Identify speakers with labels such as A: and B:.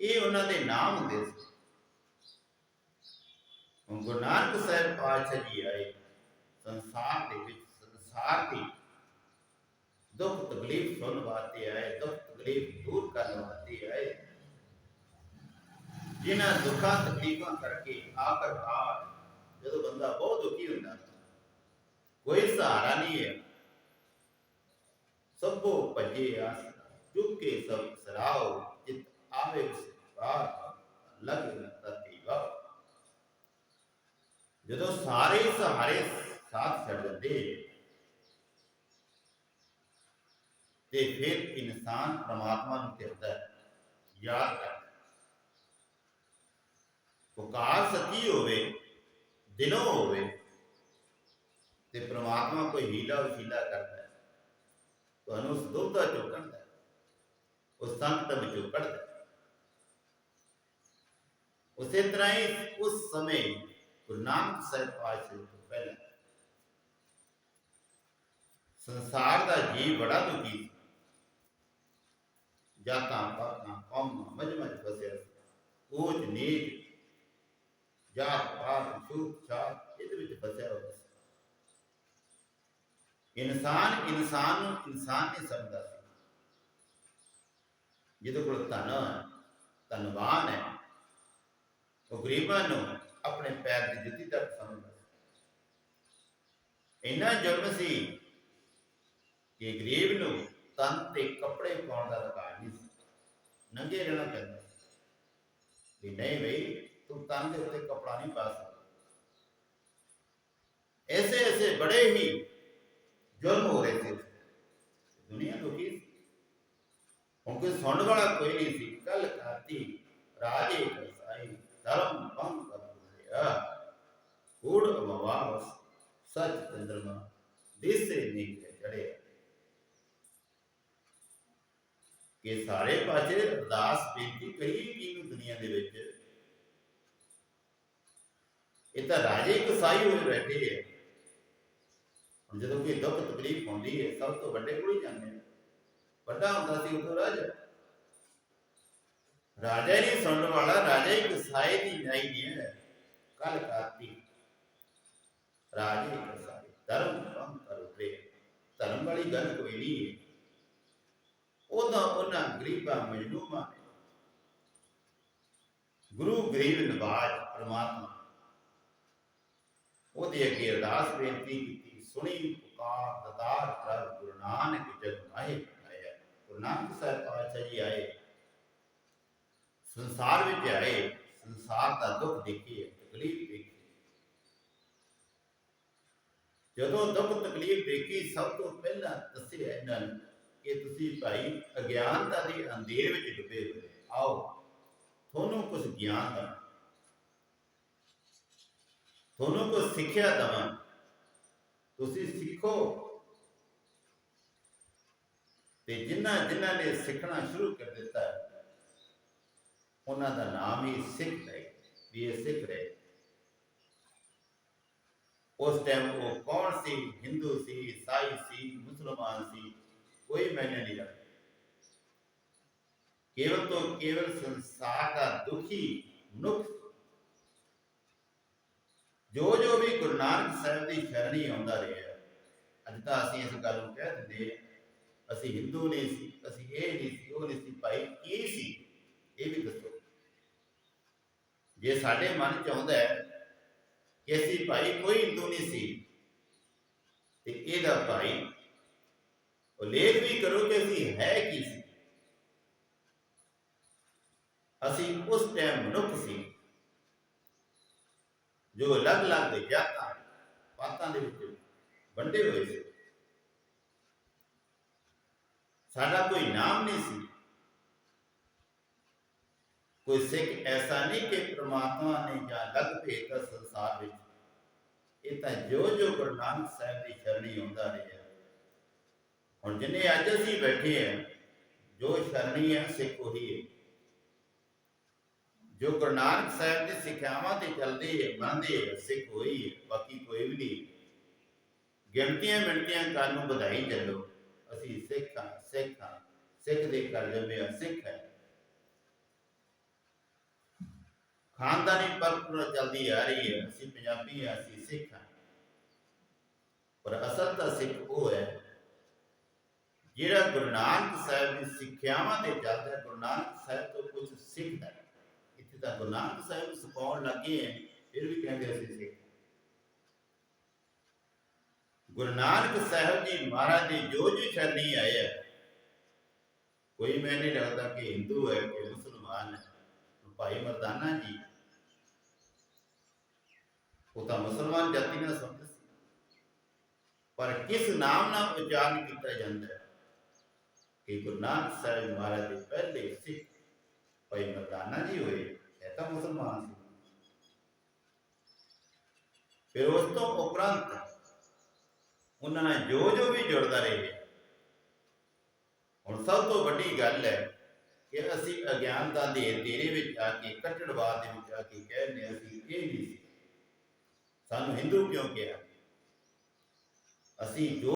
A: ਇਹ ਉਹਨਾਂ ਦੇ ਨਾਮ ਹੁੰਦੇ ਸੀ। ਹੁਣ ਗੁਰੂ ਨਾਨਕ ਸਾਹਿਬ ਪਾਤਸ਼ਾਹ ਜੀ ਆਏ, ਸੰਸਾਰ ਦੇ ਵਿੱਚ ਸੰਸਾਰ ਦੀ ਦੁੱਖ ਤਕਲੀਫ ਸੁਣ ਵਾਸਤੇ ਆਏ, ਦੁੱਖ ਤਕਲੀਫ ਦੂਰ ਕਰਨ ਵਾਸਤੇ ਆਏ। ਜਿਨ੍ਹਾਂ ਦੁੱਖਾਂ, ਤਕਲੀਫਾਂ ਕਰਕੇ ਆਖਰਕਾਰ ਜਦੋਂ ਬੰਦਾ ਬਹੁਤ ਦੁਖੀ ਹੁੰਦਾ, ਕੋਈ ਸਹਾਰਾ ਨਹੀਂ ਹੈ। ਸਭੋ ਭਜੇ ਆਸ, ਚੁੱਕੇ ਸਭ ਸਰਾਓ ਜਿਤ ਆਵੇ ਸਿਕਾਰ ਲਗ ਰਤੀ ਵਾ ਜਦੋਂ ਸਾਰੇ ਹੀ ਸਹਾਰੇ ਸਾਥ ਛੱਡ ਦਿੰਦੇ ਤੇ ਫਿਰ ਇਨਸਾਨ ਪ੍ਰਮਾਤਮਾ ਨੂੰ ਧਿਆਉਂਦਾ ਹੈ, ਯਾਦ ਕਰਦਾ ਹੈ। ਪੁਕਾਰ ਸੱਚੀ ਹੋਵੇ ਦਿਲੋਂ ਹੋਵੇ ਤੇ ਪ੍ਰਮਾਤਮਾ ਕੋਈ ਹੀਲਾ ਵਸੀਲਾ ਕਰਦਾ ਹੈ ਤੁਹਾਨੂੰ ਉਸ ਦੁੱਧਾ ਚੋਂ ਕੱਢਦਾ ਹੈ, ਉਸ ਸੰਕਟ ਵਿੱਚੋਂ ਕੱਢਦਾ ਹੈ। ਉਸੇ ਤਰ੍ਹਾਂ ਹੀ ਉਸ ਸਮੇਂ ਗੁਰੂ ਨਾਨਕ ਸਾਹਿਬ ਪਾਤਸ਼ਾਹ ਤੋਂ ਪਹਿਲਾਂ ਸੰਸਾਰ ਦਾ ਜੀਵ ਬੜਾ ਦੁਖੀ ਸੀ ਜਾਤਾਂ ਪਾਤਾਂ ਕੌਮਾਂ ਮਜਮਜ ਫਸਿਆ ਸੀ ਊਚ ਨੀਚ ਜਾਤ ਪਾਤ ਛੂਤ ਛਾਤ ਇਹਦੇ ਵਿੱਚ ਫਸਿਆ ਹੋਇਆ ਸੀ ਇਨਸਾਨ ਇਨਸਾਨ ਨੂੰ ਇਨਸਾਨ ਨਹੀਂ ਸਮਝਦਾ ਸੀ ਜਿਹਦੇ ਕੋਲ ਧਨ ਹੈ ਧਨਵਾਨ ਹੈ ਉਹ ਗਰੀਬਾਂ ਨੂੰ ਆਪਣੇ ਪੈਰ ਦੀ ਜੁੱਤੀ ਤੱਕ ਸਮਝਦਾ ਸੀ ਇੰਨਾ ਜੁਰਮ ਸੀ ਕਿ ਗਰੀਬ ਨੂੰ ਤਨ ਤੇ ਕੱਪੜੇ ਪਾਉਣ ਦਾ ਅਧਿਕਾਰ ਨਹੀਂ ਸੀ ਨੰਗੇ ਰਹਿਣਾ ਪੈਂਦਾ ਸੀ ਵੀ ਨਹੀਂ ਬਈ ਤੂੰ ਤਨ ਦੇ ਉੱਤੇ ਕੱਪੜਾ ਨਹੀਂ ਪਾ ਸਕਦਾ ਐਸੇ ਐਸੇ ਬੜੇ ਹੀ ਜ਼ੁਲਮ ਹੋ ਰਹੇ ਸੀ ਦੁਨੀਆ ਦੁਖੀ ਸੀ ਹੁਣ ਕੋਈ ਸੁਣਨ ਵਾਲਾ ਕੋਈ ਨਹੀਂ ਸੀ ਕੱਲ ਖਾਤੀ ਰਾਜੇ ਕਸਾਈ ਧਰਮ ਭੰਗ ਕਰ ਰਿਹਾ ਕੂੜ ਅਮਵਾਸ ਸੱਚ ਚੰਦਰਮਾ ਦਿਸੇ ਕਿ ਸਾਰੇ ਪਾਸੇ ਅਰਦਾਸ ਬੇਨਤੀ ਕਰੀ ਕਿਨੂੰ ਦੁਨੀਆ ਦੇ ਵਿੱਚ ਇਹ ਤਾਂ ਰਾਜੇ ਕਸਾਈ ਹੋਏ ਬੈਠੇ ਹੈ ਹੁਣ ਜਦੋਂ ਕੋਈ ਦੁੱਖ ਤਕਲੀਫ ਹੁੰਦੀ ਹੈ ਸਭ ਤੋਂ ਵੱਡੇ ਕੋਲ ਹੀ ਜਾਂਦੇ ਵੱਡਾ ਹੁੰਦਾ ਸੀ ਉਦੋਂ ਰਾਜਾ ਰਾਜਾ ਹੀ ਸੁਣਨ ਵਾਲਾ, ਰਾਜਾ ਹੀ ਕਸਾਈ ਦੀ ਨਹੀਂ ਨਹੀਂ ਹੈ। ਕੱਲ ਕਾਤੀ। ਰਾਜੇ ਕਸਾਈ ਧਰਮ ਭੰਗ ਕਰ ਉਤਰੇ ਧਰਮ ਵਾਲੀ ਗੱਲ ਕੋਈ ਨਹੀਂ ਹੈ। ਉਹਦਾ ਉਹਨਾਂ ਗਰੀਬਾਂ ਮਜਲੂਮਾਂ ਗੁਰੂ ਗਰੀਬ ਨਵਾਜ, ਪ੍ਰਮਾਤਮਾ। ਉਹਦੇ ਅੱਗੇ ਅਰਦਾਸ ਬੇਨਤੀ ਕੀਤੀ, ਸੁਣੀ, ਪੁਕਾਰ, ਦਤਾਰ, ਪ੍ਰਭ, ਗੁਰੂ ਨਾਨਕ, ਜਗ ਮਾਹੇ, ਆਇਆ। ਗੁਰੂ ਨਾਨਕ ਸਾਹਿਬ ਪਾਤਸ਼ਾਹ ਜੀ ਆਏ। ਸੰਸਾਰ ਵਿੱਚ ਆਏ, ਸੰਸਾਰ ਦਾ ਦੁੱਖ ਦੇਖੀ, ਤਕਲੀਫ ਦੇਖੀ। ਜਦੋਂ ਦੁੱਖ, ਤਕਲੀਫ ਦੇਖੀ, ਸਭ ਤੋਂ ਪਹਿਲਾਂ ਦੱਸਿਆ ਇਹਨਾਂ ਨੇ ਕਿ ਤੁਸੀਂ ਭਾਈ ਅਗਿਆਨਤਾ ਦੇ ਅੰਧੇਰ ਵਿੱਚ ਡੁੱਬੇ ਹੋਏ। ਆਓ, ਤੁਹਾਨੂੰ ਕੁਝ ਗਿਆਨ ਦਾ ਤੁਹਾਨੂੰ ਕੁਝ ਸਿੱਖਿਆ ਦਵਾਂ। ਤੁਸੀਂ ਸਿੱਖੋ। ਤੇ ਜਿਨ੍ਹਾਂ ਜਿਨ੍ਹਾਂ ਨੇ ਸਿੱਖਣਾ ਸ਼ੁਰੂ ਕਰ ਦਿੱਤਾ ਉਹਨਾਂ ਦਾ ਨਾਮ ਹੀ ਸਿੱਖ ਹੈ ਵੀ ਇਹ ਸਿੱਖ ਰਹੇ। ਉਸ ਟਾਈਮ ਉਹ ਕੌਣ ਸੀ? ਹਿੰਦੂ ਸੀ, ਈਸਾਈ ਸੀ, ਮੁਸਲਮਾਨ ਸੀ, ਕੋਈ ਮੈਨੇ ਨਹੀਂ ਰੱਖਦਾ ਕੇਵਲ ਤੋਂ ਕੇਵਲ ਸੰਸਾਰ ਦਾ ਦੁਖੀ ਮਨੁੱਖ। ਜੋ ਜੋ ਵੀ ਗੁਰੂ ਨਾਨਕ ਸਾਹਿਬ ਦੀ ਸ਼ਰਣੀ ਆਉਂਦਾ ਰਿਹਾ, ਅੱਜ ਤਾਂ ਅਸੀਂ ਇਸ ਗੱਲ ਨੂੰ ਕਹਿ ਦਿੰਦੇ ਅਸੀਂ ਹਿੰਦੂ ਨਹੀਂ ਸੀ, ਅਸੀਂ ਇਹ ਨਹੀਂ ਸੀ, ਉਹ ਨਹੀਂ ਸੀ, ਭਾਈ ਕੀ ਸੀ? ਇਹ ਵੀ ਦੱਸੋ। ਜੇ ਸਾਡੇ ਮਨ ਚ ਆਉਂਦਾ ਹੈ ਕਿ ਅਸੀਂ ਭਾਈ ਕੋਈ ਹਿੰਦੂ ਨਹੀਂ ਸੀ, ਤੇ ਇਹਦਾ ਭਾਈ ਉਲੇਖ ਵੀ ਕਰੋ ਕਿ ਅਸੀਂ ਹੈ ਕੀ ਸੀ। ਅਸੀਂ ਉਸ ਟਾਈਮ ਮਨੁੱਖ ਸੀ ਜੋ ਅਲੱਗ-ਅਲੱਗ ਜਾਤਾਂ ਪਾਤਾਂ ਦੇ ਵਿੱਚ ਵੰਡੇ ਹੋਏ ਸੀ। ਸਾਡਾ ਕੋਈ ਨਾਮ ਨਹੀਂ ਸੀ। ਕੋਈ ਸਿੱਖ ਐਸਾ ਨਹੀਂ ਕਿ ਪ੍ਰਮਾਤਮਾ ਨੇ ਜਾਂ ਲੱਗ ਭੇਜਤਾ ਸੰਸਾਰ ਵਿੱਚ। ਇਹ ਤਾਂ ਜੋ ਜੋ ਗੁਰੂ ਨਾਨਕ ਸਾਹਿਬ ਦੀ ਸ਼ਰਣੀ ਆਉਂਦਾ ਰਿਹਾ। ਹੁਣ ਜਿੰਨੇ ਅੱਜ ਅਸੀਂ ਬੈਠੇ ਆ ਜੋ ਸ਼ਰਣੀ ਹੈ, ਸਿੱਖ ਉਹੀ ਹੈ। ਜੋ ਗੁਰੂ ਨਾਨਕ ਸਾਹਿਬ ਦੀ ਸਿੱਖਿਆਵਾਂ ਤੇ ਚੱਲਦੇ ਹੈ ਮੰਨਦੇ ਹੈ, ਸਿੱਖ ਉਹੀ ਹੈ, ਬਾਕੀ ਕੋਈ ਵੀ ਨਹੀਂ। ਗਿਣਤੀਆਂ ਮਿਣਤੀਆਂ ਕਰਨ ਨੂੰ ਵਧਾਈ ਚੱਲੋ ਅਸੀਂ ਸਿੱਖ ਹਾਂ ਸਿੱਖ ਹਾਂ, ਸਿੱਖ ਦੇ ਕਰ ਜੰਮੇ ਸਿੱਖ ਹੈ। ਖਾਨਦਾਨੀ ਪਰੰਪਰਾ ਚੱਲਦੀ ਆ ਰਹੀ ਹੈ। ਅਸੀਂ ਪੰਜਾਬੀ ਆ, ਅਸੀਂ ਸਿੱਖ ਹਾਂ ਪਰ ਅਸਲ ਤਾਂ ਸਿੱਖ ਉਹ ਹੈ, ਜਿਹੜਾ ਗੁਰੂ ਨਾਨਕ ਸਾਹਿਬ ਦੀ ਸਿੱਖਿਆਵਾਂ ਤੇ ਚੱਲਦਾ ਹੈ। ਗੁਰੂ ਨਾਨਕ ਸਾਹਿਬ ਤੋਂ ਕੁਝ ਸਿੱਖਦਾ ਹੈ। ਇੱਥੇ ਤਾਂ ਗੁਰੂ ਨਾਨਕ ਸਾਹਿਬ ਸਿਖਾਉਣ ਲੱਗੇ ਹੈ, ਫਿਰ ਵੀ ਕਹਿੰਦੇ ਅਸੀਂ ਸਿੱਖ ਗੁਰੂ ਨਾਨਕ ਸਾਹਿਬ ਜੀ ਮਹਾਰਾਜ ਦੀ ਜੋ ਜੋ ਸ਼ਰਣੀ ਆਏ ਹੈ ਕੋਈ ਮੈਂ ਨਹੀਂ ਲੱਗਦਾ ਕਿ ਹਿੰਦੂ ਹੈ, ਕਿ ਮੁਸਲਮਾਨ ਹੈ। ਭਾਈ ਮਰਦਾਨਾ ਜੀ ਉਹ ਤਾਂ ਮੁਸਲਮਾਨ ਜਾਤੀ ਨਾਲ ਸੰਬੰਧ ਸੀ। ਪਰ ਕਿਸ ਨਾਮ ਨਾਲ ਉਚਾਰਨ ਕੀਤਾ ਜਾਂਦਾ ਹੈ? ਕਿ ਗੁਰੂ ਨਾਨਕ ਸਾਹਿਬ ਮਹਾਰਾਜ ਦੇ ਪਹਿਲੇ ਸਿੱਖ ਭਾਈ ਮਰਦਾਨਾ ਜੀ ਹੋਏ, ਇਹ ਤਾਂ ਮੁਸਲਮਾਨ ਸੀ। ਫਿਰ ਉਸ ਤੋਂ ਉਪਰੰਤ ਉਹਨਾਂ ਨਾਲ ਜੋ ਜੋ ਵੀ ਜੁੜਦਾ ਰਹੇ। ਹੁਣ ਸਭ ਤੋਂ ਵੱਡੀ ਗੱਲ ਹੈ ਕਿ ਅਸੀਂ ਅਗਿਆਨਤਾ ਦੇ ਤੇਰੇ ਵਿੱਚ ਆ ਕੇ ਕੱਟੜਵਾਦ ਦੇ ਵਿੱਚ ਆ ਕੇ ਕਹਿੰਦੇ ਹਾਂ ਅਸੀਂ ਇਹ ਨਹੀਂ ਸੀ। ਸਾਨੂੰ ਹਿੰਦੂ ਕਿਉਂ ਕਿਹਾ? ਅਸੀਂ ਜੋ